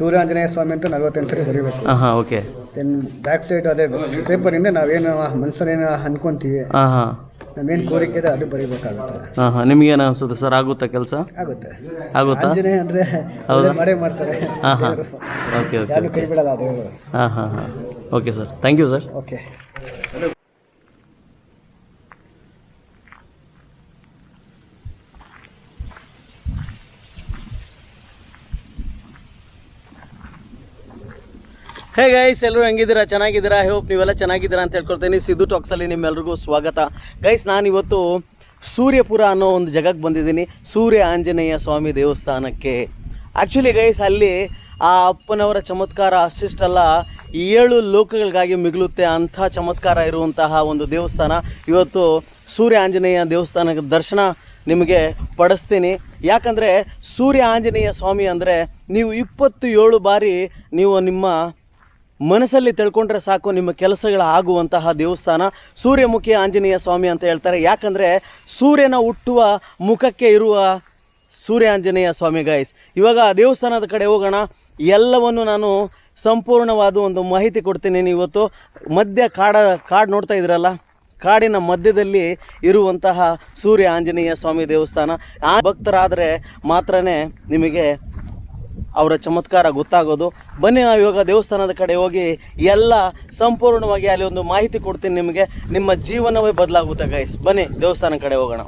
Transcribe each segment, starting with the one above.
ಸೂರ್ಯಾಂಜನೇಯ ಸ್ವಾಮಿ ಅಂತ ನಲ್ವತ್ತೆಂಟು ಸರಿ ಬರೀಬೇಕು. ಹಾಂ ಹಾಂ ಓಕೆ. ದೆನ್ ಬ್ಯಾಕ್ ಸೈಡ್ ಅದೇ ಪೇಪರಿಂದ ನಾವೇನು ಮನಸ್ಸಲ್ಲೇನು ಅನ್ಕೊಂತೀವಿ. ಹಾಂ ಹಾಂ ನಮ್ಮೇನು ಕೋರಿಕೆ ಇದೆ ಅದು ಬರೀಬೇಕಾಗುತ್ತೆ. ಹಾಂ ಹಾಂ ನಿಮಗೇನು ಅನಿಸುತ್ತೆ ಸರ್? ಆಗುತ್ತಾ ಕೆಲಸ? ಆಗುತ್ತೆ. ಆಗುತ್ತಾ? ಆಂಜನೇಯ ಅಂದರೆ ಹೌದಾ? ಮಾಡೇ ಮಾಡ್ತಾರೆ. ಹಾಂ ಹಾಂ ಓಕೆ ಓಕೆ ಯಾರು ಕೈ ಬಿಡಲ್ಲ ದೇವರು. ಹಾಂ ಹಾಂ ಹಾಂ okay sir. Thank you sir okay. Hey guys ಎಲ್ಲರೂ ಹೆಂಗಿದ್ದೀರಾ? ಚೆನ್ನಾಗಿದ್ದೀರಾ? ಹೋಪ್ ನೀವೆಲ್ಲ ಚೆನ್ನಾಗಿದ್ದೀರಾ ಅಂತ ಹೇಳ್ಕೊಳ್ತೀನಿ. ಸಿದ್ದು ಟಾಕ್ಸಲ್ಲಿ ನಿಮ್ಮೆಲ್ರಿಗೂ ಸ್ವಾಗತ. ಗೈಸ್ ನಾನು ಇವತ್ತು ಸೂರ್ಯಪುರ ಅನ್ನೋ ಒಂದು ಜಗಕ್ಕೆ ಬಂದಿದ್ದೀನಿ. ಸೂರ್ಯ ಆಂಜನೇಯ ಸ್ವಾಮಿ ದೇವಸ್ಥಾನಕ್ಕೆ. ಆ್ಯಕ್ಚುಲಿ ಗೈಸ್ ಅಲ್ಲಿ ಆ ಅಪ್ಪನವರ ಚಮತ್ಕಾರ ಅಷ್ಟಿಷ್ಟಲ್ಲ, ಏಳು ಲೋಕಗಳಿಗಾಗಿ ಮಿಗಲುತ್ತೆ ಅಂಥ ಚಮತ್ಕಾರ ಇರುವಂತಹ ಒಂದು ದೇವಸ್ಥಾನ. ಇವತ್ತು ಸೂರ್ಯ ಆಂಜನೇಯ ದೇವಸ್ಥಾನದ ದರ್ಶನ ನಿಮಗೆ ಪಡಿಸ್ತೀನಿ. ಯಾಕಂದರೆ ಸೂರ್ಯ ಆಂಜನೇಯ ಸ್ವಾಮಿ ಅಂದರೆ ನೀವು ಇಪ್ಪತ್ತು ಏಳು ಬಾರಿ ನೀವು ನಿಮ್ಮ ಮನಸ್ಸಲ್ಲಿ ತಿಳ್ಕೊಂಡ್ರೆ ಸಾಕು ನಿಮ್ಮ ಕೆಲಸಗಳ ಆಗುವಂತಹ ದೇವಸ್ಥಾನ. ಸೂರ್ಯಮುಖಿ ಆಂಜನೇಯ ಸ್ವಾಮಿ ಅಂತ ಹೇಳ್ತಾರೆ. ಯಾಕಂದರೆ ಸೂರ್ಯನ ಹುಟ್ಟುವ ಮುಖಕ್ಕೆ ಇರುವ ಸೂರ್ಯ ಆಂಜನೇಯ ಸ್ವಾಮಿ ಗೈಸ್ ಇವಾಗ ದೇವಸ್ಥಾನದ ಕಡೆ ಹೋಗೋಣ. ಎಲ್ಲವನ್ನು ನಾನು ಸಂಪೂರ್ಣವಾದ ಒಂದು ಮಾಹಿತಿ ಕೊಡ್ತೀನಿ ಇವತ್ತು ಮಧ್ಯ ಕಾಡ, ಕಾಡು ನೋಡ್ತಾ ಇದ್ರಲ್ಲ ಕಾಡಿನ ಮಧ್ಯದಲ್ಲಿ ಇರುವಂತಹ ಸೂರ್ಯ ಆಂಜನೇಯ ಸ್ವಾಮಿ ದೇವಸ್ಥಾನ. ಆ ಭಕ್ತರಾದರೆ ಮಾತ್ರನೇ ನಿಮಗೆ ಅವರ ಚಮತ್ಕಾರ ಗೊತ್ತಾಗೋದು. ಬನ್ನಿ ನಾವು ಇವಾಗ ದೇವಸ್ಥಾನದ ಕಡೆ ಹೋಗಿ ಎಲ್ಲ ಸಂಪೂರ್ಣವಾಗಿ ಅಲ್ಲಿ ಒಂದು ಮಾಹಿತಿ ಕೊಡ್ತೀನಿ ನಿಮಗೆ. ನಿಮ್ಮ ಜೀವನವೇ ಬದಲಾಗುತ್ತೆ ಗೈಸ್ ಬನ್ನಿ ದೇವಸ್ಥಾನ ಕಡೆ ಹೋಗೋಣ.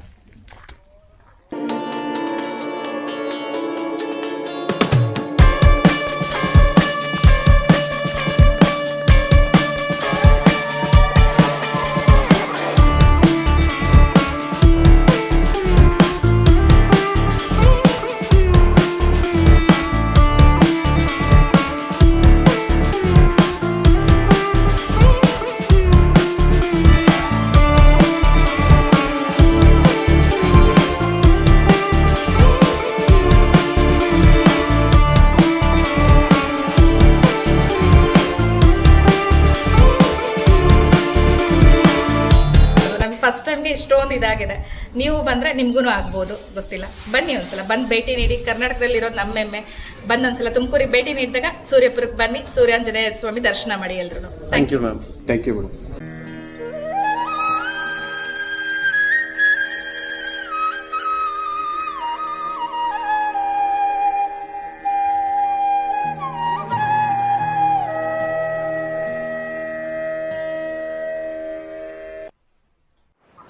ಇಷ್ಟೊಂದು ಇದಾಗಿದೆ. ನೀವು ಬಂದ್ರೆ ನಿಮ್ಗೂ ಆಗ್ಬೋದು ಗೊತ್ತಿಲ್ಲ. ಬನ್ನಿ ಒಂದ್ಸಲ ಬಂದು ಭೇಟಿ ನೀಡಿ. ಕರ್ನಾಟಕದಲ್ಲಿ ಇರೋದು ನಮ್ಮ ಹೆಮ್ಮೆ ಬಂದು ಒಂದ್ಸಲ ತುಮಕೂರಿಗೆ ಭೇಟಿ ನೀಡಿದಾಗ ಸೂರ್ಯಪುರಕ್ಕೆ ಬನ್ನಿ. ಸೂರ್ಯಾಂಜನೇಯ ಸ್ವಾಮಿ ದರ್ಶನ ಮಾಡಿ ಎಲ್ರು thank you ma'am thank you madam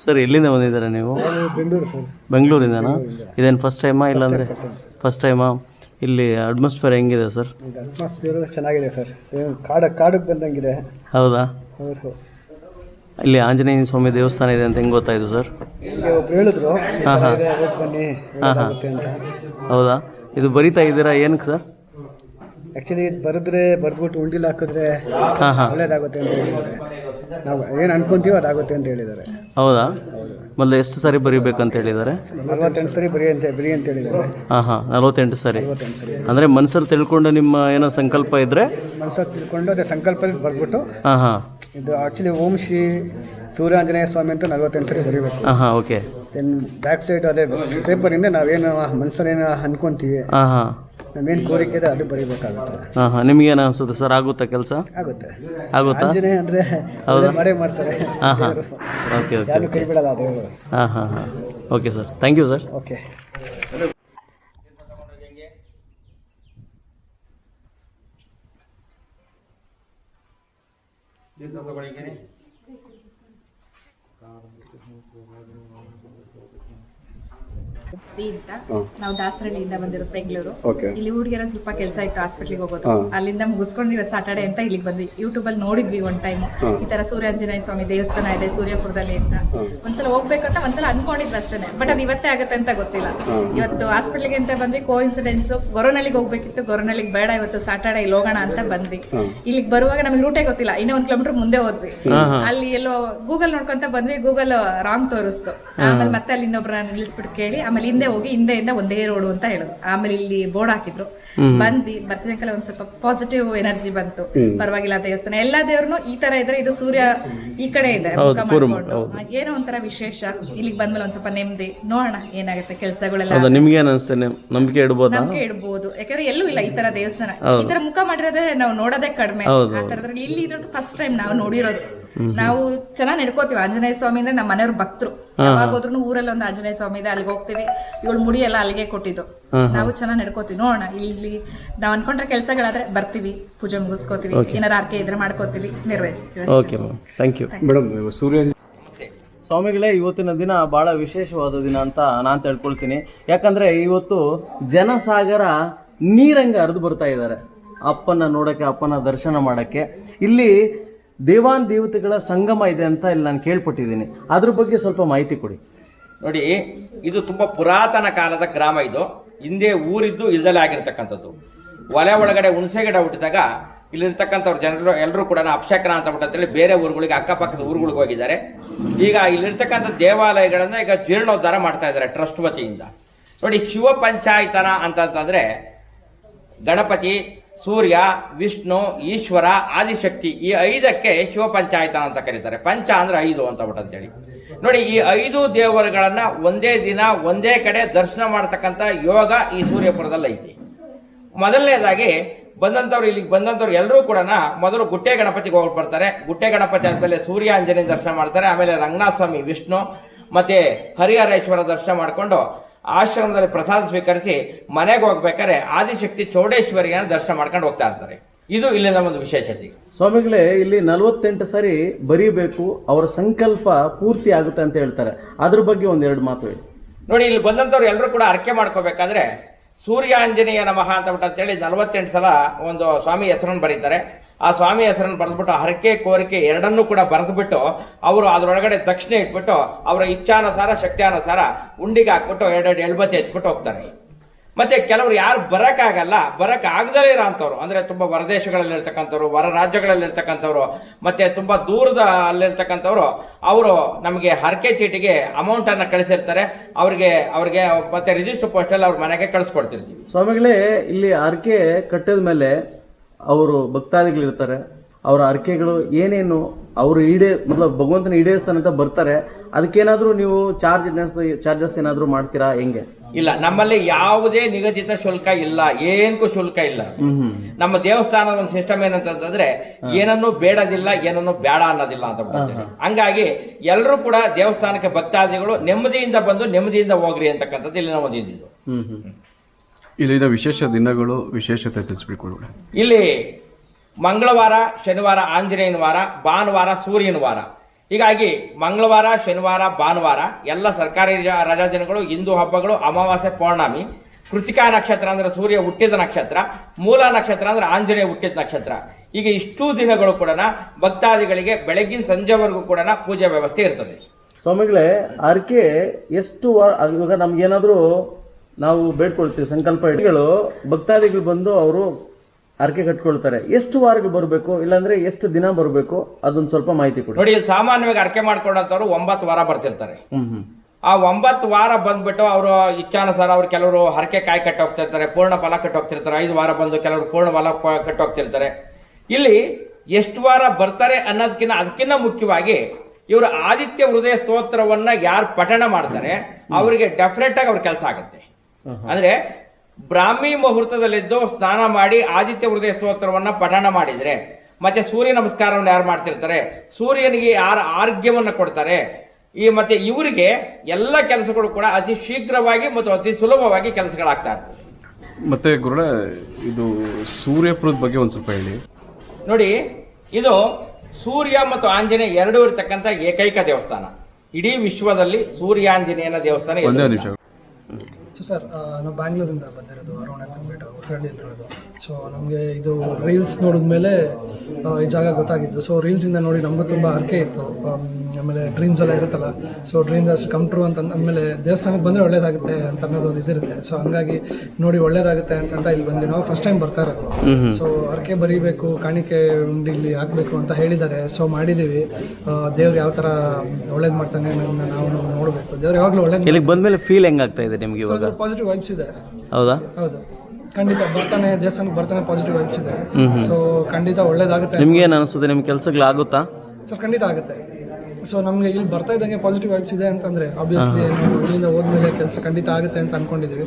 sir ಎಲ್ಲಿಂದ ಬಂದಿದ್ದೀರಾ ನೀವು? ಬೆಂಗಳೂರು ಸರ್. ಬೆಂಗಳೂರಿಂದನಾ? ಇದೇನು ಫಸ್ಟ್ ಟೈಮಾ ಇಲ್ಲಾಂದರೆ ಫಸ್ಟ್ ಟೈಮಾ ಇಲ್ಲಿ ಅಟ್ಮಾಸ್ಫಿಯರ್ ಹೆಂಗಿದೆ ಸರ್? ಅಟ್ಮಾಸ್ಫಿಯರ್ ಚೆನ್ನಾಗಿದೆ ಸರ್. ಏನು ಕಾಡ ಕಾಡು ಬಂದಂಗಿದೆ. ಹೌದಾ? ಹೌದು. ಇಲ್ಲಿ ಆಂಜನೇಯ ಸ್ವಾಮಿ ದೇವಸ್ಥಾನ ಇದೆ ಅಂತ ಹೆಂಗೆ ಗೊತ್ತಾಯಿತು ಸರ್? ಒಬ್ರು ಹೇಳಿದ್ರು. ಹಾಂ ಹಾಂ. ಇದೆ, ಹೋಗ್ ಬನ್ನಿ ಒಳ್ಳೆದಾಗುತ್ತೆ ಅಂತ. ಹೌದಾ? ಇದು ಬರಿತಾ ಇದ್ದೀರಾ ಏನಕ್ಕೆ ಸರ್? ಆ್ಯಕ್ಚುಲಿ ಬರೆದ್ರೆ ಬರೆದ್ಬಿಟ್ಟು ಉಂಡಿಲ್ ಹಾಕಿದ್ರೆ ಹಾಂ ಹಾಂ. ಒಳ್ಳೇದಾಗುತ್ತೆ ಅಂತ ನಾವು ಏನು ಅನ್ಕೊಂತೀವೋ ಅದಾಗುತ್ತೆ ಅಂತ ಹೇಳಿದ್ದಾರೆ. ಹೌದಾ? ಮೊದಲು ಎಷ್ಟು ಸಾರಿ ಬರಿಬೇಕಂತ ಹೇಳಿದ್ದಾರೆ? ನಲ್ವತ್ತೆಂಟು ಸರಿ ಬರಿ ಅಂತ ಬರಿ ಅಂತ ಹೇಳಿದ್ದಾರೆ. ಹಾಂ ಹಾಂ ನಲವತ್ತೆಂಟು ಸಾರಿ. ನಲ್ವತ್ತೆಂಟು ಸರಿ. ಅಂದರೆ ಮನಸ್ಸಲ್ಲಿ ತಿಳ್ಕೊಂಡು ನಿಮ್ಮ ಏನೋ ಸಂಕಲ್ಪ ಇದ್ದರೆ ಮನಸ್ಸಾಗ ತಿಳ್ಕೊಂಡು ಅದೇ ಸಂಕಲ್ಪದಲ್ಲಿ ಬರೆದ್ಬಿಟ್ಟು ಹಾಂ ಹಾಂ ಇದು ಆ್ಯಕ್ಚುಲಿ ಓಂ ಶ್ರೀ ಸೂರ್ಯಾಂಜನೇಯ ಸ್ವಾಮಿ ಅಂತ ನಲವತ್ತೆಂಟು ಸರಿ ಬರೀಬೇಕು. ಹಾಂ ಹಾಂ ಓಕೆ. ದೆನ್ ಬ್ಯಾಕ್ ಸೈಡ್ ಅದೇ ಪೇಪರಿಂದ ನಾವೇನು ಮನಸ್ಸಲ್ಲೇನು ಅನ್ಕೊಂತೀವಿ? ಹಾಂ ಹಾಂ ನಮ್ಮೇನು ಕೋರಿಕೆ ಇದೆ ಅದು ಬರೀಬೇಕಾಗುತ್ತೆ. ಹಾಂ ಹಾಂ. ನಿಮಗೇನು ಅನಿಸುತ್ತೆ ಸರ್? ಆಗುತ್ತಾ ಕೆಲಸ? ಆಗುತ್ತೆ. ಆಗುತ್ತಾ? ಆಂಜನೇಯ ಅಂದರೆ ಮಾಡೇ ಮಾಡ್ತಾರೆ. ಹಾಂ ಹಾಂ. ಓಕೆ ಓಕೆ ಯಾರು ಕೈ ಬಿಡಲ್ಲ ದೇವರು. ಹಾಂ ಹಾಂ ಹಾಂ. Okay sir. Thank you sir okay. ಅಂತ ನಾವು ದಾಸರಳ್ಳಿಯಿಂದ ಬಂದಿರೋ ಬೆಂಗಳೂರು. ಇಲ್ಲಿ ಹುಡುಗಿರ ಸ್ವಲ್ಪ ಕೆಲಸ ಇತ್ತು ಹಾಸ್ಪಿಟ್ಲಿಗೆ ಹೋಗೋದು. ಅಲ್ಲಿಂದ ಮುಗಿಸ್ಕೊಂಡು ಇವತ್ತು ಸಾಟರ್ಡೆ ಅಂತ ಇಲ್ಲಿಗೆ ಬಂದ್ವಿ. ಯೂಟ್ಯೂಬ್ ಅಲ್ಲಿ ನೋಡಿದ್ವಿ ಒನ್ ಟೈಮ್ ಈ ತರ ಸೂರ್ಯಾಂಜನೇಯ ಸ್ವಾಮಿ ದೇವಸ್ಥಾನ ಇದೆ ಸೂರ್ಯಪುರದಲ್ಲಿ ಅಂತ. ಒಂದ್ಸಲ ಹೋಗ್ಬೇಕಂತ ಒಂದ್ಸಲ ಅನ್ಕೊಂಡಿದ್ರು ಅಷ್ಟೇ ಬಟ್ ಅದು ಇವತ್ತೇ ಆಗುತ್ತೆ ಅಂತ ಗೊತ್ತಿಲ್ಲ. ಇವತ್ತು ಹಾಸ್ಪಿಟ್ಲಿಗೆ ಅಂತ ಬಂದ್ವಿ. ಕೋ ಇನ್ಸಿಡೆನ್ಸ್ ಗೊರನಳ್ಳಿಗೆ ಹೋಗ್ಬೇಕಿತ್ತು. ಗೊರನಳ್ಳಿಗೆ ಬೇಡ ಇವತ್ತು ಸಾಟರ್ಡೆ ಇಲ್ಲಿ ಹೋಗೋಣ ಅಂತ ಬಂದ್ವಿ. ಇಲ್ಲಿಗೆ ಬರುವಾಗ ನಮಗೆ ರೂಟೇ ಗೊತ್ತಿಲ್ಲ. ಇನ್ನೂ ಒಂದ್ ಕಿಲೋಮೀಟರ್ ಮುಂದೆ ಹೋದ್ವಿ. ಅಲ್ಲಿ ಎಲ್ಲೋ ಗೂಗಲ್ ನೋಡ್ಕೊಂತ ಬಂದ್ವಿ. ಗೂಗಲ್ ರಾಂಗ್ ತೋರಿಸ್ತು. ಆಮೇಲೆ ಮತ್ತೆ ಅಲ್ಲಿ ಇನ್ನೊಬ್ರನ್ನ ನಿಲ್ಲಿಸ್ಬಿಟ್ಟು ಕೇಳಿ ಆಮೇಲೆ ಹಿಂದೆ ಹೋಗಿ ಹಿಂದೆಯಿಂದ ಒಂದೇ ರೋಡು ಅಂತ ಹೇಳೋದು. ಆಮೇಲೆ ಇಲ್ಲಿ ಬೋರ್ಡ್ ಹಾಕಿದ್ರು. ಬಂದ್ವಿ ಬರ್ತಿದ್ದಕ್ಕೆಲ್ಲ ಒಂದ್ ಸ್ವಲ್ಪ ಪಾಸಿಟಿವ್ ಎನರ್ಜಿ ಬಂತು. ಪರವಾಗಿಲ್ಲ ದೇವಸ್ಥಾನ. ಎಲ್ಲಾ ದೇವ್ರು ಈ ತರ ಇದ್ರೆ ಇದು ಸೂರ್ಯ ಈ ಕಡೆ ಇದೆ ಮುಖ ಮಾಡ್ಕೊಂಡು. ಏನೋ ಒಂಥರ ವಿಶೇಷ. ಇಲ್ಲಿಗೆ ಬಂದ್ಮೇಲೆ ಒಂದ್ ಸ್ವಲ್ಪ ನೆಮ್ಮದಿ. ನೋಡೋಣ ಏನಾಗುತ್ತೆ ಕೆಲಸಗಳೆಲ್ಲ. ನಿಮ್ಗೆ ನಂಬಿಕೆ ಇಡಬಹುದು ನಂಬಿಕೆ ಇಡ್ಬೋದು. ಯಾಕಂದ್ರೆ ಎಲ್ಲೂ ಇಲ್ಲ ಈ ತರ ದೇವಸ್ಥಾನ. ಈ ತರ ಮುಖ ಮಾಡಿರೋದೇ ನಾವು ನೋಡೋದೇ ಕಡಿಮೆ. ಆ ತರದ್ರಲ್ಲಿ ಇಲ್ಲಿ ಇರೋದು ಫಸ್ಟ್ ಟೈಮ್ ನಾವು ನೋಡಿರೋದು. ನಾವು ಚೆನ್ನಾಗಿ ನಡ್ಕೋತೀವಿ. ಆಂಜನೇಯ ಸ್ವಾಮಿ ಅಂದ್ರೆ ನಮ್ಮ ಮನೆಯವ್ರ ಭಕ್ತರು. ಯಾವಾಗ ಹೋದ್ರು ಊರಲ್ಲಿ ಒಂದು ಆಂಜನೇಯ ಸ್ವಾಮಿ ಇದೆ ಅಲ್ಲಿಗೆ ಹೋಗ್ತೀವಿ. ಇವಳು ಮುಡಿ ಎಲ್ಲ ಅಲ್ಲಿಗೆ ಕೊಟ್ಟಿದ್ದು. ನಾವು ಚೆನ್ನಾಗಿ ನಡ್ಕೋತೀವಿ. ನೋಡೋಣ ಇಲ್ಲಿ ನಾವ್ ಅನ್ಕೊಂಡ್ರೆ ಕೆಲಸಗಳಾದ್ರೆ ಬರ್ತೀವಿ ಪೂಜೆ ಮುಗಿಸ್ಕೋತೀವಿ. ಏನಾರ ಆರ್ಕೆ ಇದ್ರೆ ಮಾಡ್ಕೋತೀವಿ ನೆರವೇರಿಸ್ತೀವಿ okay ma'am thank you madam Surya ಸ್ವಾಮಿಗಳೇ ಇವತ್ತಿನ ದಿನ ಬಹಳ ವಿಶೇಷವಾದ ದಿನ ಅಂತ ನಾನು ತಿಳ್ಕೊಳ್ತೀನಿ. ಯಾಕಂದ್ರೆ ಇವತ್ತು ಜನಸಾಗರ ನೀರಂಗ ಹರಿದು ಬರ್ತಾ ಇದ್ದಾರೆ. ಅಪ್ಪನ ನೋಡಕ್ಕೆ ಅಪ್ಪನ ದರ್ಶನ ಮಾಡಕ್ಕೆ. ಇಲ್ಲಿ ದೇವಾನ್ ದೇವತೆಗಳ ಸಂಗಮ ಇದೆ ಅಂತ ಇಲ್ಲಿ ನಾನು ಕೇಳ್ಪಟ್ಟಿದ್ದೀನಿ. ಅದ್ರ ಬಗ್ಗೆ ಸ್ವಲ್ಪ ಮಾಹಿತಿ ಕೊಡಿ. ನೋಡಿ, ಇದು ತುಂಬಾ ಪುರಾತನ ಕಾಲದ ಗ್ರಾಮ ಇದು. ಹಿಂದೆ ಊರಿದ್ದು ಇಲ್ದಲೇ ಆಗಿರ್ತಕ್ಕಂಥದ್ದು. ಒಲೆ ಒಳಗಡೆ ಹುಣಸೆ ಗಿಡ ಹುಟ್ಟಿದಾಗ ಇಲ್ಲಿರ್ತಕ್ಕಂಥವ್ರು ಜನರು ಎಲ್ಲರೂ ಕೂಡ ಅಪಶಕನ ಅಂತ ಬಿಟ್ಟು ಅಂತೇಳಿ ಬೇರೆ ಊರುಗಳಿಗೆ, ಅಕ್ಕಪಕ್ಕದ ಊರುಗಳಿಗೆ ಹೋಗಿದ್ದಾರೆ. ಈಗ ಇಲ್ಲಿರ್ತಕ್ಕಂಥ ದೇವಾಲಯಗಳನ್ನು ಈಗ ಜೀರ್ಣೋದ್ಧಾರ ಮಾಡ್ತಾ ಇದ್ದಾರೆ ಟ್ರಸ್ಟ್ ವತಿಯಿಂದ. ನೋಡಿ ಶಿವ ಪಂಚಾಯತನ ಅಂತಂತಂದ್ರೆ ಗಣಪತಿ ಸೂರ್ಯ, ವಿಷ್ಣು, ಈಶ್ವರ, ಆದಿಶಕ್ತಿ ಈ ಐದಕ್ಕೆ ಶಿವ ಪಂಚಾಯತ ಅಂತ ಕರೀತಾರೆ. ಪಂಚ ಅಂದ್ರೆ ಐದು ಅಂತ ಬಿಟ್ಟು ಅಂತೇಳಿ ನೋಡಿ, ಈ ಐದು ದೇವರುಗಳನ್ನ ಒಂದೇ ದಿನ, ಒಂದೇ ಕಡೆ ದರ್ಶನ ಮಾಡ್ತಕ್ಕಂಥ ಯೋಗ ಈ ಸೂರ್ಯಪುರದಲ್ಲಿ ಐತಿ. ಮೊದಲನೇದಾಗಿ, ಬಂದಂಥವ್ರು ಇಲ್ಲಿಗೆ ಬಂದಂಥವ್ರು ಎಲ್ಲರೂ ಕೂಡ ಮೊದಲು ಗುಟ್ಟೆ ಗಣಪತಿಗೆ ಹೋಗಿ ಬರ್ತಾರೆ. ಗುಟ್ಟೆ ಗಣಪತಿ ಆದಮೇಲೆ ಸೂರ್ಯ ಆಂಜನೇಯ ದರ್ಶನ ಮಾಡ್ತಾರೆ. ಆಮೇಲೆ ರಂಗನಾಥ ಸ್ವಾಮಿ, ವಿಷ್ಣು, ಮತ್ತೆ ಹರಿಹರೇಶ್ವರ ದರ್ಶನ ಮಾಡಿಕೊಂಡು ಆಶ್ರಮದಲ್ಲಿ ಪ್ರಸಾದ ಸ್ವೀಕರಿಸಿ ಮನೆಗೆ ಹೋಗ್ಬೇಕಾದ್ರೆ ಆದಿಶಕ್ತಿ ಚೌಡೇಶ್ವರಿಯನ್ನು ದರ್ಶನ ಮಾಡ್ಕೊಂಡು ಹೋಗ್ತಾ ಇರ್ತಾರೆ. ಇದು ಇಲ್ಲಿನ ಒಂದು ವಿಶೇಷತೆ. ಸ್ವಾಮಿಗಳೇ ಇಲ್ಲಿ ನಲವತ್ತೆಂಟು ಸರಿ ಬರೀಬೇಕು ಅವರ ಸಂಕಲ್ಪ ಪೂರ್ತಿ ಆಗುತ್ತೆ ಅಂತ ಹೇಳ್ತಾರೆ. ಅದ್ರ ಬಗ್ಗೆ ಒಂದೆರಡು ಮಾತು ಹೇಳಿ. ನೋಡಿ ಇಲ್ಲಿ ಬಂದಂಥವ್ರು ಎಲ್ಲರೂ ಕೂಡ ಅರ್ಕೆ ಮಾಡ್ಕೋಬೇಕಾದ್ರೆ ಸೂರ್ಯಾಂಜನೇಯ ನಮಃ ಅಂತ ಬಿಟ್ಟು ಅಂತೇಳಿ ನಲವತ್ತೆಂಟು ಸಲ ಒಂದು ಸ್ವಾಮಿ ಹೆಸರನ್ನು ಬರೀತಾರೆ. ಆ ಸ್ವಾಮಿ ಹೆಸರನ್ನು ಬರೆದ್ಬಿಟ್ಟು ಹರಕೆ ಕೋರಿಕೆ ಎರಡನ್ನೂ ಕೂಡ ಬರೆದ್ಬಿಟ್ಟು ಅವರು ಅದರೊಳಗಡೆ ದಕ್ಷಿಣ ಇಟ್ಬಿಟ್ಟು ಅವರ ಇಚ್ಛಾನುಸಾರ ಶಕ್ತಿಯಾನುಸಾರ ಉಂಡಿಗೆ ಹಾಕ್ಬಿಟ್ಟು ಎರಡೆರಡು ಎಳ್ಬತ್ತಿ ಹಚ್ಬಿಟ್ಟು ಹೋಗ್ತಾರೆ. ಮತ್ತೆ ಕೆಲವರು ಯಾರು ಬರಕ್ಕಾಗಲ್ಲ ಬರಕ್ ಆಗದಲೇ ಇರೋ ಅಂಥವ್ರು ಅಂದ್ರೆ ತುಂಬಾ ಹೊರದೇಶಗಳಲ್ಲಿ ಇರ್ತಕ್ಕಂಥವ್ರು ಹೊರ ರಾಜ್ಯಗಳಲ್ಲಿ ಮತ್ತು ತುಂಬಾ ದೂರದ ಅಲ್ಲಿರ್ತಕ್ಕಂಥವ್ರು, ಅವರು ನಮಗೆ ಹರಕೆ ಚೀಟಿಗೆ ಅಮೌಂಟ್ ಅನ್ನ ಕಳಿಸಿರ್ತಾರೆ. ಅವ್ರಿಗೆ ಅವ್ರಿಗೆ ಮತ್ತೆ ರಿಜಿಸ್ಟರ್ ಪೋಸ್ಟಲ್ಲಿ ಅವ್ರ ಮನೆಗೆ ಕಳಿಸ್ಕೊಡ್ತಿರ್ತೀವಿ. ಸ್ವಾಮಿಗಳೇ, ಇಲ್ಲಿ ಹರಕೆ ಕಟ್ಟಿದ ಮೇಲೆ ಅವರು ಭಕ್ತಾದಿಗಳಿರ್ತಾರೆ. ಅವರ ಹರಕೆಗಳು ಏನೇನು ಅವರು ಈಡೇ ಮತ್ಲಬ್ ಭಗವಂತನ ಈಡೇರಿಸ್ತಾನೆ ಅಂತ ಬರ್ತಾರೆ. ಅದಕ್ಕೇನಾದರೂ ನೀವು ಚಾರ್ಜ್ ಚಾರ್ಜಸ್ ಏನಾದರೂ ಮಾಡ್ತೀರಾ? ಹೆಂಗೆ? ಇಲ್ಲ ನಮ್ಮಲ್ಲಿ ಯಾವುದೇ ನಿಗದಿತ ಶುಲ್ಕ ಇಲ್ಲ. ಏನಕ್ಕೂ ಶುಲ್ಕ ಇಲ್ಲ. ನಮ್ಮ ದೇವಸ್ಥಾನದ ಒಂದು ಸಿಸ್ಟಮ್ ಏನಂತಂದ್ರೆ ಏನನ್ನು ಬೇಡದಿಲ್ಲ ಏನನ್ನು ಬೇಡ ಅನ್ನೋದಿಲ್ಲ ಅಂತ. ಹಂಗಾಗಿ ಎಲ್ಲರೂ ಕೂಡ ದೇವಸ್ಥಾನಕ್ಕೆ ಭಕ್ತಾದಿಗಳು ನೆಮ್ಮದಿಯಿಂದ ಬಂದು ನೆಮ್ಮದಿಯಿಂದ ಹೋಗ್ರಿ ಅಂತಕ್ಕಂಥದ್ದು ಇಲ್ಲಿ ನಾವು ಇದಿದ್ದು ಹ್ಮ್ ಹ್ಮ್. ಇಲ್ಲಿನ ವಿಶೇಷ ದಿನಗಳು ವಿಶೇಷತೆ ತಿಳಿಸ್ಬೇಕು ಇಲ್ಲಿ ಮಂಗಳವಾರ, ಶನಿವಾರ, ಆಂಜನೇಯನ ವಾರ, ಭಾನುವಾರ, ಸೂರ್ಯನ ವಾರ. ಹೀಗಾಗಿ ಮಂಗಳವಾರ, ಶನಿವಾರ, ಭಾನುವಾರ ಎಲ್ಲ ಸರ್ಕಾರಿ ರಜಾದಿನಗಳು ರಜಾ ದಿನಗಳು, ಹಿಂದೂ ಹಬ್ಬಗಳು, ಅಮಾವಾಸ್ಯೆ, ಪೌರ್ಣಮಿ, ಕೃತಿಕಾ ನಕ್ಷತ್ರ ಅಂದ್ರೆ ಸೂರ್ಯ ಹುಟ್ಟಿದ ನಕ್ಷತ್ರ, ಮೂಲ ನಕ್ಷತ್ರ ಅಂದ್ರೆ ಆಂಜನೇಯ ಹುಟ್ಟಿದ ನಕ್ಷತ್ರ. ಈಗ ಇಷ್ಟೂ ದಿನಗಳು ಕೂಡ ಭಕ್ತಾದಿಗಳಿಗೆ ಬೆಳಗಿನ ಸಂಜೆವರೆಗೂ ಕೂಡ ಪೂಜೆ ವ್ಯವಸ್ಥೆ ಇರ್ತದೆ. ಸ್ವಾಮಿಗಳೇ, ಅರ್ಕೆ ಎಷ್ಟು ಇವಾಗ ನಮ್ಗೆ ಇವಾಗ ನಮ್ಗೇನಾದ್ರೂ ನಾವು ಬೇಡ್ಕೊಳ್ತೀವಿ ಸಂಕಲ್ಪ ಭಕ್ತಾದಿಗಳು ಬಂದು ಅವರು ಅರ್ಕೆ ಕಟ್ಕೊಳ್ತಾರೆ. ಎಷ್ಟು ವಾರಗಳು ಬರಬೇಕು? ಇಲ್ಲಾಂದ್ರೆ ಎಷ್ಟು ದಿನ ಬರಬೇಕು? ಅದೊಂದು ಸ್ವಲ್ಪ ಮಾಹಿತಿ ಕೊಡಿ. ನೋಡಿ ಇಲ್ಲಿ ಸಾಮಾನ್ಯವಾಗಿ ಅರ್ಕೆ ಮಾಡ್ಕೊಂಡಂತವ್ರು ಒಂಬತ್ತು ವಾರ ಬರ್ತಿರ್ತಾರೆ. ಹ್ಮ್ ಹ್ಮ್. ಆ ಒಂಬತ್ತು ವಾರ ಬಂದ್ಬಿಟ್ಟು ಅವರು ಇಚ್ಛಾನುಸಾರ ಅವ್ರು ಕೆಲವರು ಹರಕೆ ಕಾಯಿ ಕಟ್ಟೋಗ್ತಿರ್ತಾರೆ ಪೂರ್ಣ ಫಲ ಕಟ್ಟೋಗ್ತಿರ್ತಾರೆ ಐದು ವಾರ ಬಂದು ಕೆಲವರು ಪೂರ್ಣ ಫಲ ಕಟ್ಟೋಗ್ತಿರ್ತಾರೆ. ಹೋಗ್ತಿರ್ತಾರೆ ಇಲ್ಲಿ ಎಷ್ಟು ವಾರ ಬರ್ತಾರೆ ಅನ್ನೋದಕ್ಕಿಂತ ಅದಕ್ಕಿಂತ ಮುಖ್ಯವಾಗಿ ಇವರು ಆದಿತ್ಯ ಹೃದಯ ಸ್ತೋತ್ರವನ್ನ ಯಾರು ಪಠಣ ಮಾಡ್ತಾರೆ ಅವರಿಗೆ ಡೆಫಿನೆಟ್ ಆಗಿ ಅವ್ರ ಕೆಲಸ ಆಗುತ್ತೆ. ಅಂದ್ರೆ ಬ್ರಾಹ್ಮಿ ಮುಹೂರ್ತದಲ್ಲಿದ್ದು ಸ್ನಾನ ಮಾಡಿ ಆದಿತ್ಯ ಹೃದಯ ಸ್ತೋತ್ರವನ್ನ ಪಠಣ ಮಾಡಿದ್ರೆ ಮತ್ತೆ ಸೂರ್ಯ ನಮಸ್ಕಾರವನ್ನು ಯಾರು ಮಾಡ್ತಿರ್ತಾರೆ? ಸೂರ್ಯನಿಗೆ ಯಾರು ಆರೋಗ್ಯವನ್ನು ಕೊಡ್ತಾರೆ? ಈ ಮತ್ತೆ ಇವರಿಗೆ ಎಲ್ಲ ಕೆಲಸಗಳು ಕೂಡ ಅತಿ ಶೀಘ್ರವಾಗಿ ಮತ್ತು ಅತಿ ಸುಲಭವಾಗಿ ಕೆಲಸಗಳಾಗ್ತಾ ಇರ್ತದೆ. ಮತ್ತೆ ಗುರುಡ ಇದು ಸೂರ್ಯಪುರದ ಬಗ್ಗೆ ಒಂದು ಸ್ವಲ್ಪ ಹೇಳಿ. ನೋಡಿ ಇದು ಸೂರ್ಯ ಮತ್ತು ಆಂಜನೇಯ ಎರಡೂ ಇರತಕ್ಕಂಥ ಏಕೈಕ ದೇವಸ್ಥಾನ. ಇಡೀ ವಿಶ್ವದಲ್ಲಿ ಸೂರ್ಯ ಆಂಜನೇಯನ ದೇವಸ್ಥಾನ ಸೊ ಸರ್ ನಾವು ಬ್ಯಾಂಗ್ಳೂರಿಂದ ಬಂದಿರೋದು ಅರುಣ್ ಅಂತ ಅಂದ್ಬಿಟ್ಟು ಉತ್ತರಳ್ಳಿಯಲ್ಲಿರೋದು ಸೊ ನಮಗೆ ಇದು ರೀಲ್ಸ್ ನೋಡಿದ ಮೇಲೆ ಈ ಜಾಗ ಗೊತ್ತಾಗಿದ್ದು. ಸೊ ರೀಲ್ಸಿಂದ ನೋಡಿ ನಮಗೂ ತುಂಬ ಹರಕೆ ಇತ್ತು. ಆಮ್, ಆಮೇಲೆ ಡ್ರೀಮ್ಸ್ ಎಲ್ಲ ಇರುತ್ತಲ್ಲ. ಸೊ ಡ್ರೀಮ್ಸ್ ಕಮ್ ಟ್ರೂ ಅಂತ ಅಂದಮೇಲೆ ದೇವಸ್ಥಾನಕ್ಕೆ ಬಂದರೆ ಒಳ್ಳೇದಾಗುತ್ತೆ ಅಂತ ಅನ್ನೋದು ಒಂದು ಇದಿರುತ್ತೆ. ಸೊ ಹಂಗಾಗಿ ನೋಡಿ ಒಳ್ಳೇದಾಗುತ್ತೆ ಅಂತ ಇಲ್ಲಿ ಬಂದ್ವಿ ನಾವು ಫಸ್ಟ್ ಟೈಮ್ ಬರ್ತಾ ಇರೋದು. ಸೊ ಹರಕೆ ಬರೀಬೇಕು ಕಾಣಿಕೆ ಇಲ್ಲಿ ಹಾಕಬೇಕು ಅಂತ ಹೇಳಿದ್ದಾರೆ. ಸೊ ಮಾಡಿದ್ದೀವಿ. ದೇವ್ರು ಯಾವ ಥರ ಒಳ್ಳೇದು ಮಾಡ್ತಾನೆ ನಾವು ನೋಡಬೇಕು. ದೇವ್ರು ಯಾವಾಗಲೂ ಒಳ್ಳೇದು ಬಂದ ಬಂದಮೇಲೆ ಫೀಲ್ ಹೆಂಗಾಗ್ತಾ ಇದೆ ನಿಮಗೆ ಇವಾಗ? ಪಾಸಿಟಿವ್ ವೈಬ್ಸ್ ಇದೆ. ಹೌದಾ? ಹೌದು. ಖಂಡಿತ ಬರ್ತಾನೆ ದೇವಸ್ಥಾನಕ್ಕೆ ಬರ್ತಾನೆ ಪಾಸಿಟಿವ್ ವೈಬ್ಸ್ ಇದೆ. ಸೊ ಖಂಡಿತ ಒಳ್ಳೇದಾಗುತ್ತೆ. ನಿಮ್ಗೆ ಏನು ಅನಿಸುತ್ತೆ? ನಿಮ್ಮ ಕೆಲಸಗಳಾಗುತ್ತಾ ಸರ್ ಖಂಡಿತ ಆಗುತ್ತೆ. ಸೊ ನಮಗೆ ಇಲ್ಲಿ ಬರ್ತಾ ಇದ್ದಂಗೆ ಪಾಸಿಟಿವ್ ವೈಬ್ಸ್ ಇದೆ ಅಂತಂದ್ರೆ ಆಬ್ವಿಯಸ್ಲಿ ನಾವು ಇಲ್ಲಿಂದ ಹೋದ್ಮೇಲೆ ಕೆಲಸ ಖಂಡಿತ ಆಗುತ್ತೆ ಅಂತ ಅನ್ಕೊಂಡಿದೀವಿ.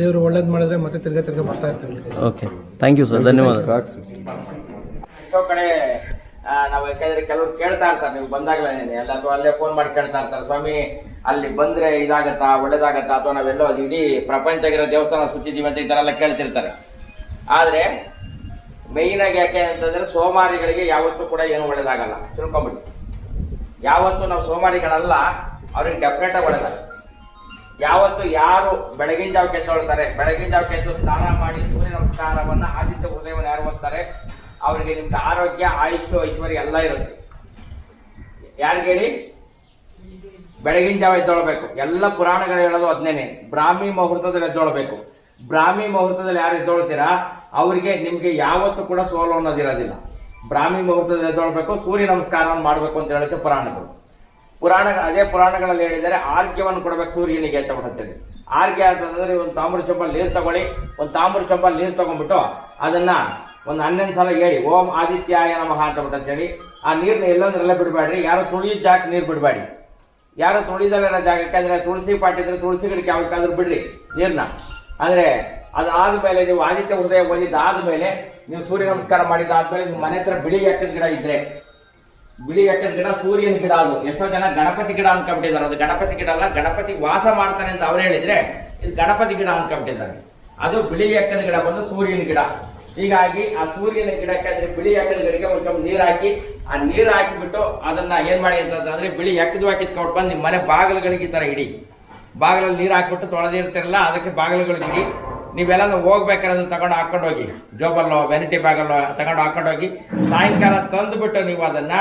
ದೇವರು ಒಳ್ಳೇದು ಮಾಡಿದ್ರೆ ಮತ್ತೆ ತಿರ್ಗಾ ತಿರ್ಗಾ ಬರ್ತಾ ಇರ್ತೀವಿ ಓಕೆ ಥ್ಯಾಂಕ್ ಯು ಸರ್ ಧನ್ಯವಾದ. ಸಾಕು ಕಡೆ ನಾವು ಯಾಕಂದ್ರೆ ಕೆಲವ್ರು ಕೇಳ್ತಾ ಇರ್ತಾರೆ, ನೀವು ಬಂದಾಗ್ಲೇನೆ ಅಲ್ಲ ಅಥವಾ ಅಲ್ಲೇ ಫೋನ್ ಮಾಡಿ ಕೇಳ್ತಾ ಇರ್ತಾರೆ, ಸ್ವಾಮಿ, ಅಲ್ಲಿ ಬಂದ್ರೆ ಇದಾಗತ್ತಾ, ಒಳ್ಳೇದಾಗತ್ತಾ ಅಥವಾ ನಾವೆಲ್ಲೋ ಇಡೀ ಪ್ರಪಂಚದಾಗಿರೋ ದೇವಸ್ಥಾನ ಸುತ್ತಿದ್ದೀವಿ ಅಂತ ಈ ಥರ ಎಲ್ಲ ಕೇಳ್ತಿರ್ತಾರೆ. ಆದ್ರೆ ಆಗಿ ಯಾಕೆ ಅಂತಂದ್ರೆ ಸೋಮಾರಿಗಳಿಗೆ ಯಾವತ್ತೂ ಕೂಡ ಏನು ಒಳ್ಳೇದಾಗಲ್ಲ. ತಿಳ್ಕೊಂಬಿಟ್ಟು ಯಾವತ್ತು ನಾವು ಸೋಮಾರಿಗಳಲ್ಲ, ಅವ್ರಿಗೆ ಡೆಫಿನೆಟ್ ಆಗಿ ಒಳ್ಳೇದಾಗಲ್ಲ. ಯಾವತ್ತು ಯಾರು ಬೆಳಗಿನ ಜಾವಕ್ಕೆ ಎದ್ದೊಳ್ತಾರೆ, ಬೆಳಗಿನ ಜಾವಕ್ಕೆ ಎದ್ದು ಸ್ನಾನ ಮಾಡಿ ಸೂರ್ಯ ನಮಸ್ಕಾರವನ್ನ ಆದಿತ್ಯ ಹೃದಯವನ್ನು ಯಾರು ಓದ್ತಾರೆ ಅವರಿಗೆ ನಿಮ್ದು ಆರೋಗ್ಯ ಆಯುಷ್ ಐಶ್ವರ್ಯ ಎಲ್ಲ ಇರುತ್ತೆ. ಯಾರಿಗೆ ಹೇಳಿ? ಬೆಳಗಿನ ಜಾವ ಎದ್ದೊಳ್ಬೇಕು. ಎಲ್ಲ ಪುರಾಣಗಳು ಹೇಳೋದು ಅದನ್ನೇನೆ ಬ್ರಾಹ್ಮಿ ಮುಹೂರ್ತದಲ್ಲಿ ಎದ್ದೊಳ್ಬೇಕು. ಬ್ರಾಹ್ಮಿ ಮುಹೂರ್ತದಲ್ಲಿ ಯಾರು ಎದ್ದೊಳ್ತೀರಾ? ಅವರಿಗೆ ನಿಮಗೆ ಯಾವತ್ತೂ ಕೂಡ ಸೋಲು ಅನ್ನೋದಿರೋದಿಲ್ಲ ಬ್ರಾಹ್ಮಿ ಮುಹೂರ್ತದಲ್ಲಿ ಎದ್ದೊಳ್ಬೇಕು, ಸೂರ್ಯ ನಮಸ್ಕಾರವನ್ನು ಮಾಡಬೇಕು ಅಂತ ಹೇಳುತ್ತೆ ಪುರಾಣಗಳು. ಪುರಾಣ, ಅದೇ ಪುರಾಣಗಳಲ್ಲಿ ಹೇಳಿದರೆ ಆರ್ಗ್ಯವನ್ನು ಕೊಡಬೇಕು ಸೂರ್ಯನಿಗೆ ಅಂತ ಹೇಳಿ ಆರ್ಗ್ಯ ಅಂತಂದ್ರೆ ಒಂದು ತಾಮ್ರ ಚೊಂಬಲ್ಲಿ ನೀರು ತಗೊಳ್ಳಿ, ಒಂದು ತಾಮ್ರ ಚೊಂಬಲ್ಲಿ ನೀರು ತಗೊಂಡ್ಬಿಟ್ಟು ಅದನ್ನ ಒಂದು ಹನ್ನೊಂದು ಸಲ ಹೇಳಿ, ಓಂ ಆದಿತ್ಯಾಯ ನಮಃ ಅಂತ ಅಂತೇಳಿ ಆ ನೀರನ್ನ ಎಲ್ಲೊಂದ್ರೆಲ್ಲ ಬಿಡಬೇಡ್ರಿ, ಯಾರು ತುಳಿದ ಜಾಕ್ ನೀರು ಬಿಡಬೇಡಿ. ಯಾರು ತುಳಿದಲ್ಲಿರೋ ಜಾಗಕ್ಕೆ, ಅಂದ್ರೆ ತುಳಸಿ ಪಾಟಿದ್ರೆ ತುಳಸಿ ಗಿಡಕ್ಕೆ ಯಾವಕ್ಕಾದ್ರೂ ಬಿಡ್ರಿ ನೀರ್ನ. ಅಂದ್ರೆ ಅದಾದ್ಮೇಲೆ ನೀವು ಆದಿತ್ಯ ಹೃದಯ ಓದಿದ್ದಾದ್ಮೇಲೆ ನೀವು ಸೂರ್ಯ ನಮಸ್ಕಾರ ಮಾಡಿದ್ದಾದ್ಮೇಲೆ ನಿಮ್ಮ ಮನೆ ಹತ್ರ ಬಿಳಿ ಎಕ್ಕದ ಗಿಡ ಇದ್ರೆ, ಬಿಳಿ ಎಕ್ಕದ ಗಿಡ ಸೂರ್ಯನ ಗಿಡ ಅದು. ಎಷ್ಟೋ ಜನ ಗಣಪತಿ ಗಿಡ ಅನ್ಕೊಂಡಿದ್ದಾರೆ ಅದು ಗಣಪತಿ ಗಿಡ ಅಲ್ಲ, ಗಣಪತಿ ವಾಸ ಮಾಡ್ತಾನೆ ಅಂತ ಅವ್ರು ಹೇಳಿದ್ರೆ, ಇದು ಗಣಪತಿ ಗಿಡ ಅನ್ಕೊಂಡಿದ್ದಾರೆ ಅದು ಬಿಳಿ ಎಕ್ಕದ ಗಿಡ ಬಂದು ಸೂರ್ಯನ ಗಿಡ. ಹೀಗಾಗಿ ಆ ಸೂರ್ಯನ ಗಿಡಕ್ಕೆ ಅಂದ್ರೆ ಬಿಳಿ ಎಕ್ಕದ ಗಿಡಕ್ಕೆ ಒಂದು ನೀರ್ ಹಾಕಿ, ಆ ನೀರು ಹಾಕಿಬಿಟ್ಟು ಅದನ್ನ ಏನ್ ಮಾಡಿ ಅಂತಂದ್ರೆ ಬಿಳಿ ಎಕ್ಕದ ಹಾಕಿಸ್ಕೊಂಡು ಬಂದು ನಿಮ್ಮ ಮನೆ ಬಾಗಿಲುಗಳಿಗೆ ಈ ತರ ಇಡಿ. ಬಾಗಿಲಲ್ಲಿ ನೀರು ಹಾಕಿಬಿಟ್ಟು ತೊಳೆದಿರ್ತಿರಲ್ಲ ಅದಕ್ಕೆ ಬಾಗಿಲುಗಳಿಗೆ ಇಡಿ. ನೀವೆಲ್ಲ ಹೋಗ್ಬೇಕಾದ್ರೆ ಅದನ್ನ ತಗೊಂಡು ಹಾಕೊಂಡು ಹೋಗಿ. ಜೋಬಲ್ಲೋ ವೆನಿಟಿ ಬ್ಯಾಗಲ್ಲೋ ತಗೊಂಡು ಹಾಕೊಂಡು ಹೋಗಿ. ಸಾಯಂಕಾಲ ತಂದುಬಿಟ್ಟು ನೀವು ಅದನ್ನ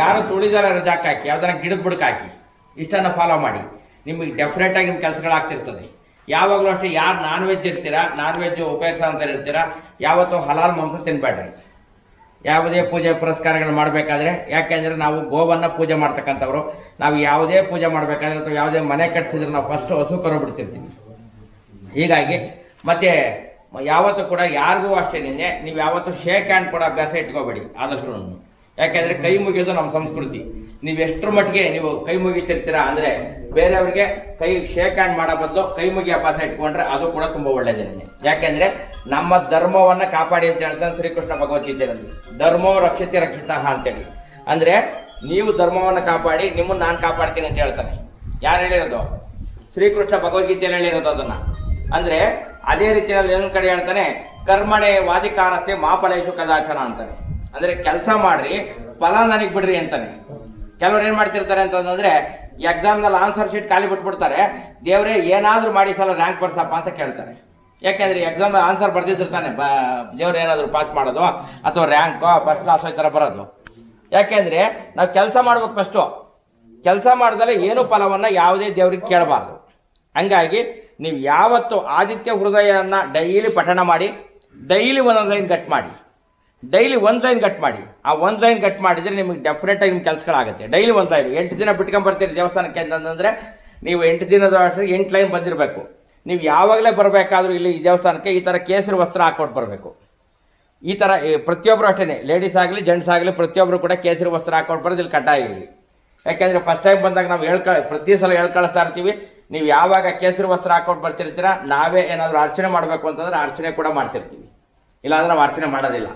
ಯಾರು ತುಳಿದಾರ ರಜಾಕ್ ಹಾಕಿ, ಯಾವ್ದಾರ ಗಿಡದ ಬುಡಕ್ಕೆ ಹಾಕಿ, ಇಷ್ಟನ್ನ ಫಾಲೋ ಮಾಡಿ. ನಿಮಗೆ ಡೆಫಿನೆಟ್ ಆಗಿ ನಿಮ್ಮ ಕೆಲಸಗಳಾಗ್ತಿರ್ತದೆ ಯಾವಾಗಲೂ ಅಷ್ಟೇ, ಯಾರು ನಾನ್ ವೆಜ್ ಇರ್ತೀರಾ ನಾನ್ ವೆಜ್ ಅಂತ ಇರ್ತೀರಾ, ಯಾವತ್ತೂ ಹಲಾಲ್ ಮಾಂಸ ತಿನ್ಬೇಡ್ರಿ ಯಾವುದೇ ಪೂಜೆ ಪುರಸ್ಕಾರಗಳು ಮಾಡಬೇಕಾದ್ರೆ, ಯಾಕೆಂದ್ರೆ ನಾವು ಗೋವನ್ನ ಪೂಜೆ ಮಾಡ್ತಕ್ಕಂಥವ್ರು, ನಾವು ಯಾವುದೇ ಪೂಜೆ ಮಾಡಬೇಕಾದ್ರೆ ಅಥವಾ ಯಾವುದೇ ಮನೆ ಕಟ್ಸಿದ್ರೆ ನಾವು ಫಸ್ಟು ಹಸು ಕರು ಬಿಡ್ತಿರ್ತೀವಿ. ಹೀಗಾಗಿ, ಮತ್ತೆ ಯಾವತ್ತೂ ಕೂಡ ಯಾರಿಗೂ ಅಷ್ಟೇ ನಿನ್ನೆ, ನೀವು ಯಾವತ್ತೂ ಶೇಕ್ ಹ್ಯಾಂಡ್ ಕೂಡ ಅಭ್ಯಾಸ ಇಟ್ಕೋಬೇಡಿ, ಆದಷ್ಟು. ಯಾಕೆಂದ್ರೆ ಕೈ ಮುಗಿಯೋದು ನಮ್ಮ ಸಂಸ್ಕೃತಿ. ನೀವು ಎಷ್ಟರ ಮಟ್ಟಿಗೆ ನೀವು ಕೈ ಮುಗಿತಿರ್ತೀರಾ ಅಂದ್ರೆ ಬೇರೆಯವ್ರಿಗೆ ಕೈ ಶೇಕ್ ಹ್ಯಾಂಡ್ ಮಾಡೋ ಬದಲು ಕೈ ಮುಗಿ ಅಭ್ಯಾಸ ಇಟ್ಕೊಂಡ್ರೆ ಅದು ಕೂಡ ತುಂಬಾ ಒಳ್ಳೇದೇ ಯಾಕೆಂದ್ರೆ ನಮ್ಮ ಧರ್ಮವನ್ನ ಕಾಪಾಡಿ ಅಂತ ಹೇಳ್ತಾನೆ ಶ್ರೀಕೃಷ್ಣ ಭಗವದ್ಗೀತೆಯಲ್ಲಿ ಧರ್ಮೋ ರಕ್ಷತೆ ರಕ್ಷಿತ ಅಂತೇಳಿ. ಅಂದ್ರೆ ನೀವು ಧರ್ಮವನ್ನು ಕಾಪಾಡಿ, ನಿಮ್ಮನ್ನ ನಾನು ಕಾಪಾಡ್ತೀನಿ ಅಂತ ಹೇಳ್ತಾನೆ. ಯಾರು ಹೇಳಿರೋದು? ಶ್ರೀಕೃಷ್ಣ ಭಗವದ್ಗೀತೆಯಲ್ಲಿ ಹೇಳಿರೋದು ಅದನ್ನ. ಅಂದ್ರೆ ಅದೇ ರೀತಿಯಲ್ಲಿ ಇನ್ನೊಂದ್ ಕಡೆ ಹೇಳ್ತಾನೆ, ಕರ್ಮಣೆ ವಾದಿಕಾರಸ್ಥೆ ಮಾಪಲೇಶು ಕದಾಚನ ಅಂತಾನೆ. ಅಂದ್ರೆ ಕೆಲಸ ಮಾಡ್ರಿ, ಫಲ ನನಗೆ ಬಿಡ್ರಿ ಅಂತಾನೆ. ಕೆಲವ್ರು ಏನ್ ಮಾಡ್ತಿರ್ತಾರೆ ಅಂತಂದ್ರೆ ಎಕ್ಸಾಮ್ನಲ್ಲಿ ಆನ್ಸರ್ ಶೀಟ್ ಖಾಲಿ ಬಿಟ್ಬಿಡ್ತಾರೆ. ದೇವ್ರೆ, ಏನಾದರೂ ಮಾಡಿ ಸಲ ರ್ಯಾಂಕ್ ಬರ್ಸಪ್ಪ ಅಂತ ಕೇಳ್ತಾರೆ. ಯಾಕೆಂದ್ರೆ ಎಕ್ಸಾಮ್ ಆನ್ಸರ್ ಬರ್ದಿದ್ದಿರ್ತಾನೆ ಬ ದೇವ್ರು ಏನಾದರೂ ಪಾಸ್ ಮಾಡೋದು ಅಥವಾ ರ್ಯಾಂಕೋ ಫಸ್ಟ್ ಕ್ಲಾಸ್ ಈ ಥರ ಬರೋದು. ಯಾಕೆಂದ್ರೆ ನಾವು ಕೆಲಸ ಮಾಡ್ಬೇಕು ಫಸ್ಟು ಕೆಲಸ ಮಾಡಿದ್ರೆ ಏನು ಫಲವನ್ನ ಯಾವುದೇ ದೇವ್ರಿಗೆ ಕೇಳಬಾರ್ದು. ಹಂಗಾಗಿ ನೀವು ಯಾವತ್ತು ಆದಿತ್ಯ ಹೃದಯವನ್ನು ಡೈಲಿ ಪಠಣ ಮಾಡಿ ಡೈಲಿ ಒಂದೊಂದು ಲೈನ್ ಕಟ್ ಮಾಡಿ. ಡೈಲಿ ಒಂದು ಲೈನ್ ಕಟ್ ಮಾಡಿ. ಆ ಒಂದು ಲೈನ್ ಕಟ್ ಮಾಡಿದರೆ ನಿಮಗೆ ಡೆಫಿನೆಟಾಗಿ ನಿಮ್ಮ ಕೆಲಸಗಳಾಗುತ್ತೆ. ಡೈಲಿ ಒಂದು ಲೈನ್ ಎಂಟು ದಿನ ಬಿಟ್ಕೊಂಬರ್ತೀರಿ ದೇವಸ್ಥಾನಕ್ಕೆ ಅಂತಂದರೆ ನೀವು ಎಂಟು ದಿನದ ಎಂಟು ಲೈನ್ ಬಂದಿರಬೇಕು. ನೀವು ಯಾವಾಗಲೇ ಬರಬೇಕಾದ್ರೂ ಇಲ್ಲಿ ಈ ದೇವಸ್ಥಾನಕ್ಕೆ ಈ ಥರ ಕೇಸರಿ ವಸ್ತ್ರ ಹಾಕ್ಕೊಟ್ಟು ಬರಬೇಕು. ಈ ಥರ ಪ್ರತಿಯೊಬ್ಬರು ಅಷ್ಟೇ ಲೇಡೀಸ್ ಆಗಲಿ ಜೆಂಟ್ಸ್ ಆಗಲಿ ಪ್ರತಿಯೊಬ್ಬರು ಕೂಡ ಕೇಸರಿ ವಸ್ತ್ರ ಹಾಕೊಂಡು ಬರೋದು ಇಲ್ಲಿ ಕಡ್ಡಾಯ ಇರಲಿ ಯಾಕೆಂದರೆ ಫಸ್ಟ್ ಟೈಮ್ ಬಂದಾಗ ನಾವು ಹೇಳ್ಕ, ಪ್ರತಿ ಸಲ ಹೇಳ್ಕಳಿಸ್ತಾ ಇರ್ತೀವಿ. ನೀವು ಯಾವಾಗ ಕೇಸರಿ ವಸ್ತ್ರ ಹಾಕೊಂಡು ಬರ್ತಿರ್ತೀರ, ನಾವೇ ಏನಾದರೂ ಅರ್ಚನೆ ಮಾಡಬೇಕು ಅಂತಂದ್ರೆ ಅರ್ಚನೆ ಕೂಡ ಮಾಡ್ತಿರ್ತೀವಿ. ಇಲ್ಲಾಂದ್ರೆ ನಾವು ಅರ್ಚನೆ ಮಾಡೋದಿಲ್ಲ.